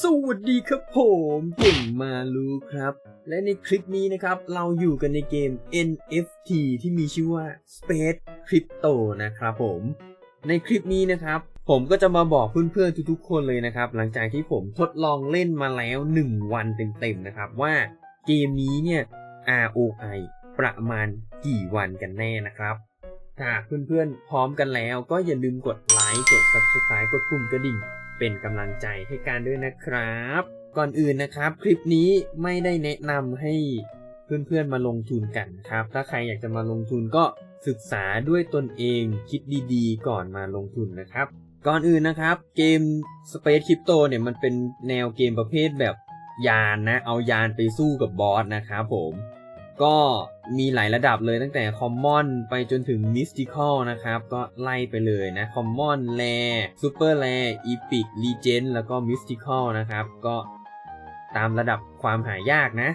สวัสดีครับผมเก่งมารู้ครับ และในคลิปนี้นะครับ เราอยู่กันในเกม NFT ที่มีชื่อว่า Space Crypto นะครับผม ในคลิปนี้นะครับ ผมก็จะมาบอกเพื่อนๆทุกๆคนเลยนะครับ หลังจากที่ผมทดลองเล่นมาแล้ว 1 วันเต็มๆนะครับ ว่าเกมนี้เนี่ย ROI ประมาณกี่วันกันแน่นะครับถ้าเพื่อนๆพร้อมกันแล้วก็อย่าลืมกดไลค์กด Subscribe กดปุ่มกระดิ่ง เป็นกำลังใจให้การด้วยนะครับ ก่อนอื่นนะครับ คลิปนี้ไม่ได้แนะนำให้เพื่อนๆมาลงทุนกันนะครับ ถ้าใครอยากจะมาลงทุนก็ศึกษาด้วยตนเองคิดดีๆ ก่อนมาลงทุนนะครับ ก่อนอื่นนะครับ เกม Space Crypto เนี่ยมันเป็นแนวเกมประเภทแบบยานนะ เอายานไปสู้กับบอสนะครับผม ก็ มีหลายระดับเลยตั้งแต่ Common ไปจนถึง Mystical นะครับ ก็ไล่ไปเลยนะ Common Rare Super Rare Epic Legend แล้วก็ Mystical นะครับ ก็ตามระดับความหายากนะ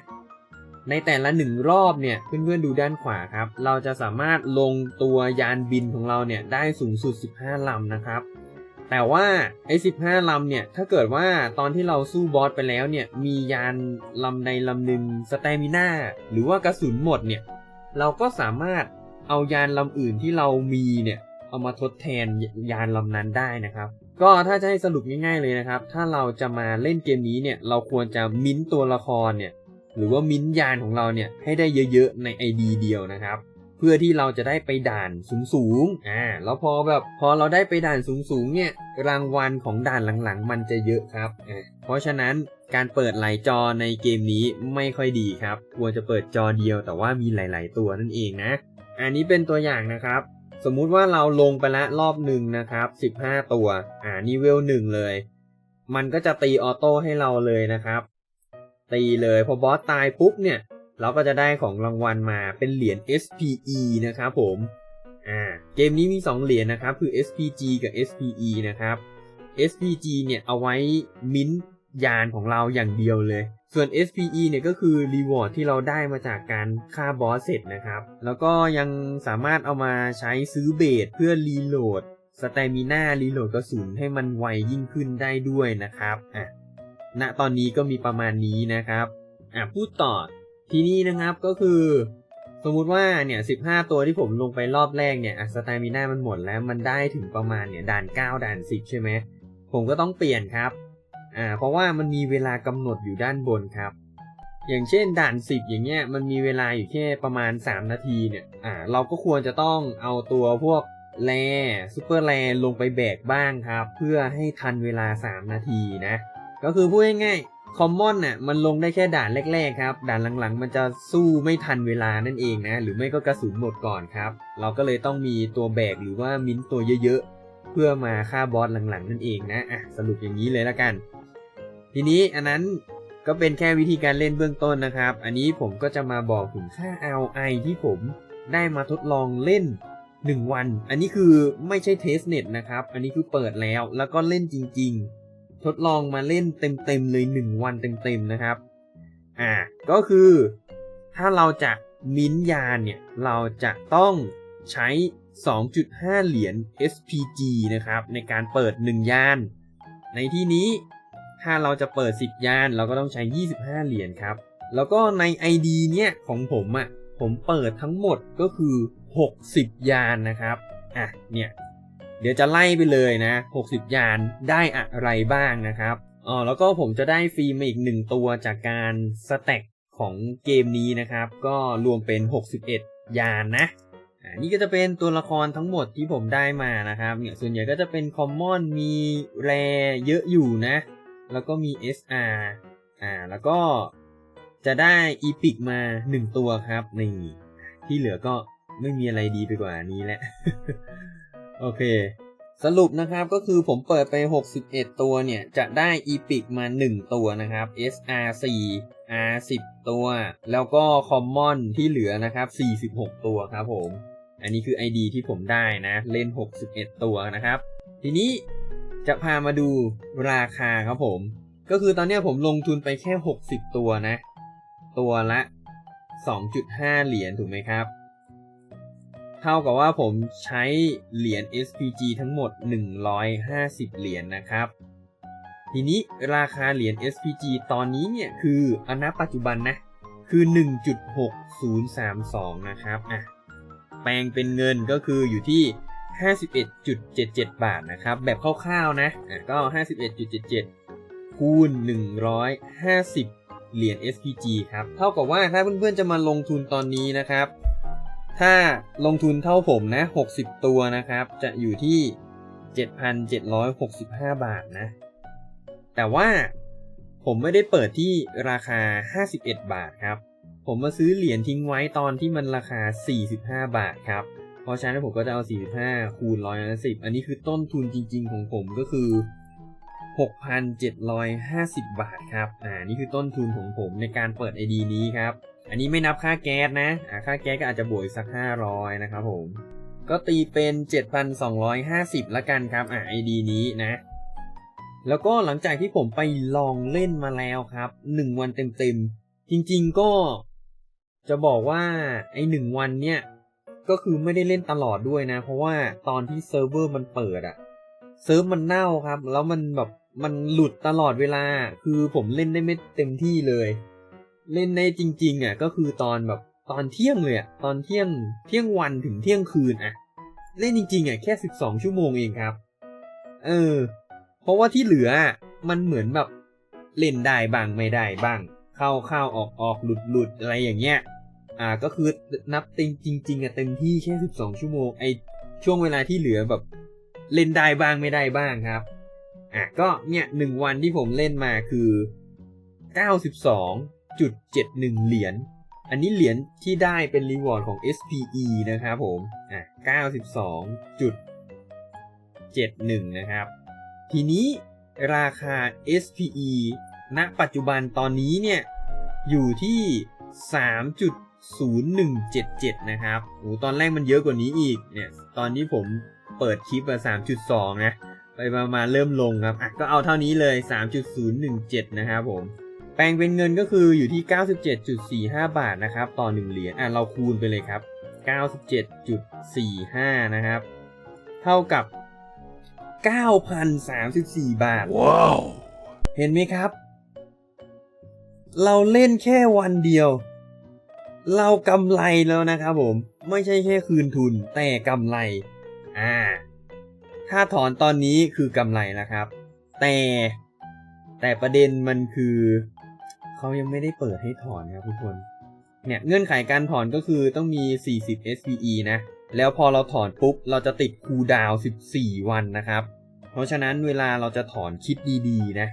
ในแต่ละหนึ่งรอบเนี่ยเพื่อนๆดูด้านขวาครับ เราจะสามารถลงตัวยานบินของเราเนี่ยได้สูงสุด 15 ลำนะครับ แต่ว่าไอ้15ลำเนี่ย ถ้าเกิดว่าตอนที่เราสู้บอสไปแล้วเนี่ย มียานลำใดลำหนึ่งสเตมิน่าหรือว่ากระสุนหมดเนี่ย เราก็สามารถเอายานลำอื่นที่เรามีเนี่ย เอามาทดแทนยานลำนั้นได้นะครับ ก็ถ้าจะให้สรุปง่ายๆเลยนะครับ ถ้าเราจะมาเล่นเกมนี้เนี่ย เราควรจะมิ้นตัวละครเนี่ย หรือว่ามิ้นยานของเราเนี่ยให้ได้เยอะๆใน ID เดียวนะครับ เพื่อที่เราจะได้ไปด่านสูงๆอ่าแล้วพอแบบพอเราได้ไปด่านสูงๆเนี่ยรางวัลของด่านหลังๆ มันจะเยอะครับอ่าเพราะฉะนั้นการเปิดหลายจอในเกมนี้ไม่ค่อยดีครับควรจะเปิดจอเดียวแต่ว่ามีหลาย ๆ ตัวนั่นเองนะ อันนี้เป็นตัวอย่างนะครับสมมุติว่าเราลงไปแล้วรอบหนึ่งนะครับ 15 ตัว อ่านี่เวลหนึ่งเลย มันก็จะตีออโต้ให้เราเลยนะครับ ตีเลยพอบอสตายปุ๊บเนี่ย เราก็จะได้ของรางวัลมาเป็นเหรียญ SPE นะครับผมอ่าเกมนี้มี 2 เหรียญนะครับ คือ SPG กับ SPE นะครับ SPG เนี่ยเอาไว้มิ้นท์ยานของเราอย่างเดียวเลย ส่วน SPE เนี่ยก็คือรีวอร์ดที่เราได้มาจากการฆ่าบอสเสร็จนะครับ แล้วก็ยังสามารถเอามาใช้ซื้อเบสเพื่อรีโหลดสเตมิน่ารีโหลดกระสุนให้มันไวยิ่งขึ้นได้ด้วยนะครับอะณตอนนี้ก็มีประมาณนี้นะครับอะพูดต่อ ทีนี้นะครับก็คือสมมุติว่าเนี่ย15ตัวที่ผมลงไปรอบแรกเนี่ยสตามิน่ามันหมดแล้วมันได้ถึงประมาณเนี่ยด่าน 9 ด่าน 10 ใช่ไหมผมก็ต้องเปลี่ยนครับอ่าเพราะว่ามันมีเวลากำหนดอยู่ด้านบนครับ อย่างเช่นด่าน 10 อย่างเงี้ยมันมีเวลาอยู่แค่ประมาณ 3 นาทีเนี่ยอ่าเราก็ควรจะต้องเอาตัวพวกแรซูเปอร์แรลงไปแบกบ้างครับ เพื่อให้ทันเวลา 3 นาทีนะก็คือพูดง่ายๆ คอมมอนน่ะมันลงได้แค่ด่านแรกๆครับ ด่านหลังๆ มันจะสู้ไม่ทันเวลานั่นเองนะ หรือไม่ก็กระสุนหมดก่อนครับ เราก็เลยต้องมีตัวแบกหรือว่ามิ้นตัวเยอะๆ เพื่อมาฆ่าบอสหลังๆ นั่นเองนะอะสรุปอย่างนี้เลยละกัน ทีนี้อันนั้นก็เป็นแค่วิธีการเล่นเบื้องต้นนะครับ อันนี้ผมก็จะมาบอกถึงค่า ROI ที่ผมได้มาทดลองเล่น 1 วัน อันนี้คือไม่ใช่เทสเน็ตนะครับ อันนี้คือเปิดแล้วแล้วก็เล่นจริง ๆ ทดลองมาเล่นเต็มๆเลย1วันเต็มๆนะครับ อ่า ก็คือถ้าเราจะมิ้นยานเนี่ย เราจะต้องใช้ 2.5 เหรียญ SPG นะครับ ในการเปิด 1 ยาน ในที่นี้ถ้าเราจะเปิด 10 ยาน เราก็ต้องใช้ 25 เหรียญครับ แล้วก็ใน ID เนี่ยของผมอะ่ะผมเปิดทั้งหมดก็คือ 60 ยานนะครับ อะ เนี่ย เดี๋ยวจะไล่ไปเลยนะ 60 ยานได้อะไรบ้างนะครับอ๋อแล้วก็ผมจะได้ฟรีมาอีก 1 ตัวจากการสแต็กของเกมนี้นะครับ ก็รวมเป็น 61 ยานนะอ่านี่ก็จะเป็นตัวละครทั้งหมดที่ผมได้มานะครับเนี่ยส่วนใหญ่ก็จะเป็นคอมมอนมีแรเยอะอยู่นะ แล้วก็มี SR อ่าแล้วก็จะได้ Epic มา 1 ตัวครับนี่ที่เหลือก็ไม่มีอะไรดีไปกว่านี้แหละ โอเค สรุปนะครับก็คือผมเปิดไป 61 ตัวเนี่ย จะได้ Epic มา 1 ตัวนะครับ SR 4 R 10 ตัว แล้วก็ Common ที่เหลือนะครับ 46 ตัวครับผม อันนี้คือ ID ที่ผมได้นะ เล่น 61 ตัวนะครับ ทีนี้จะพามาดูราคาครับผม ก็คือตอนนี้ผมลงทุนไปแค่ 60 ตัวนะ ตัวละ 2.5 เหรียญถูกไหมครับ เท่ากับว่าผมใช้เหรียญ SPG ทั้งหมด 150 เหรียญนะครับ ทีนี้ราคาเหรียญ SPG ตอนนี้เนี่ยคืออนณปัจจุบันนะ คือ 1.6032 นะครับอะแปลงเป็นเงินก็คืออยู่ที่ 51.77 บาทนะครับ แบบคร่าวๆนะอะก็ 51.77 คูณ 150 เหรียญ SPG ครับ เท่ากับว่าถ้าเพื่อนๆจะมาลงทุนตอนนี้นะครับ ถ้าลงทุนเท่าผมนะ 60 ตัวนะครับ จะอยู่ที่ 7,765 บาทนะ แต่ว่าผมไม่ได้เปิดที่ราคา 51 บาทครับ ผมมาซื้อเหรียญทิ้งไว้ตอนที่มันราคา 45 บาทครับ เพราะฉะนั้นผมก็จะเอา 45 คูณ110 อันนี้คือต้นทุนจริง ๆ ของผมก็คือ 6,750 บาทครับ อ่า นี่คือต้นทุนของผมในการเปิด ID นี้ครับ อันนี้ไม่นับค่าแก๊สนะอ่าค่าแก๊สก็อาจจะบวกอีกสัก500นะครับผม ก็ตีเป็น 7,250ละกันครับ อ่า ID นี้นะ แล้วก็หลังจากที่ผมไปลองเล่นมาแล้วครับ1วันเต็มๆ จริงๆก็จะบอกว่าไอ้หนึ่งวันเนี่ยก็คือไม่ได้เล่นตลอดด้วยนะ เพราะว่าตอนที่เซิร์ฟเวอร์มันเปิดอะเซิร์ฟมันเน่าครับ แล้วมันแบบมันหลุดตลอดเวลา คือผมเล่นได้ไม่เต็มที่เลย เล่นได้จริง ๆอะก็คือตอนแบบตอนเที่ยงเลยอะตอนเที่ยงเที่ยงวันถึงเที่ยงคืนอะเล่นจริงๆอะแค่12ชั่วโมงเองครับ เออ เพราะว่าที่เหลืออะมันเหมือนแบบเล่นได้บ้างไม่ได้บ้าง เข้าเข้าออกออกหลุดหลุดอะไรอย่างเงี้ย อ่าก็คือนับเต็มจริงๆอะเต็มที่แค่12ชั่วโมงไอช่วงเวลาที่เหลือแบบเล่นได้บ้างไม่ได้บ้างครับ อะก็เนี่ยหนึ่งวันที่ผมเล่นมาคือ 9.71 เหรียญ อันนี้เหรียญที่ได้เป็นรีวอร์ดของ SPE นะครับผม อะ 92.71 นะครับ ทีนี้ราคา SPE ณ ปัจจุบันตอนนี้เนี่ย อยู่ที่ 3.0177 นะครับโอ้ตอนแรกมันเยอะกว่านี้อีก เนี่ย ตอนที่ผมเปิดคลิปอะ3.2 นะ ไปมามาเริ่มลงครับ อะ ก็เอาเท่านี้เลย 3.017 นะครับผม แปลงเป็นเงินก็คืออยู่ที่ 97.45 บาทนะครับต่อ 1 เหรียญอะเราคูณไปเลยครับ 97.45 นะครับ เท่ากับ 9,034 บาท ว้าว เห็นไหมครับ เราเล่นแค่วันเดียว เรากำไรแล้วนะครับผม ไม่ใช่แค่คืนทุนแต่กำไร อ่า ถ้าถอนตอนนี้คือกำไรนะครับ แต่แต่ประเด็นมันคือ เขายังไม่ได้เปิดให้ถอนครับทุกคน เนี่ยเงื่อนไขการถอนก็คือต้องมี 40 SPE นะ แล้วพอเราถอนปุ๊บ เราจะติดคูดาว 14 วันนะครับ เพราะฉะนั้นเวลาเราจะถอนคิดดีๆ นะ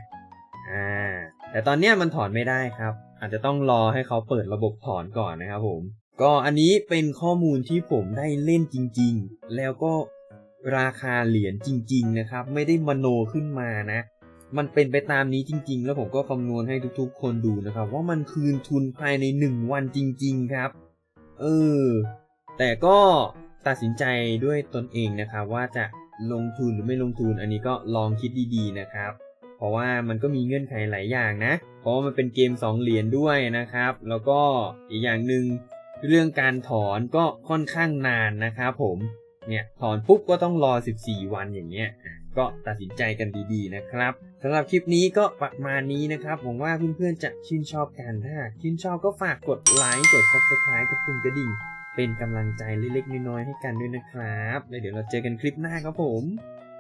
อ่า แต่ตอนเนี้ยมันถอนไม่ได้ครับ อาจจะต้องรอให้เขาเปิดระบบถอนก่อนนะครับผม ก็อันนี้เป็นข้อมูลที่ผมได้เล่นจริง ๆ แล้วก็ราคาเหรียญจริง ๆ นะครับ ไม่ได้มโนขึ้นมานะ มันเป็นไปตามนี้จริง ๆ แล้วผมก็คำนวณให้ทุกๆ คนดูนะครับ ว่ามันคืนทุนภายใน 1 วันจริง ๆ ครับ เออ แต่ก็ตัดสินใจด้วยตนเองนะครับ ว่าจะลงทุนหรือไม่ลงทุนอันนี้ก็ลองคิดดีๆนะครับ เพราะว่ามันก็มีเงื่อนไขหลายอย่างนะ เพราะว่ามันเป็นเกม 2 เหรียญด้วยนะครับ แล้วก็อีกอย่างหนึ่งเรื่องการถอนก็ค่อนข้างนานนะครับผมเนี่ยถอนปุ๊บก็ต้องรอ 14 วันอย่างเงี้ยอะ ก็ตัดสินใจกันดีๆนะครับสำหรับคลิปนี้ก็ประมาณนี้นะครับหวังว่าเพื่อนๆจะชื่นชอบกันถ้าชื่นชอบก็ฝากกดไลค์กด subscribe กดปุ่มกระดิ่งเป็นกำลังใจเล็กๆน้อยๆให้กันด้วยนะครับแล้วเดี๋ยวเราเจอกันคลิปหน้าครับผม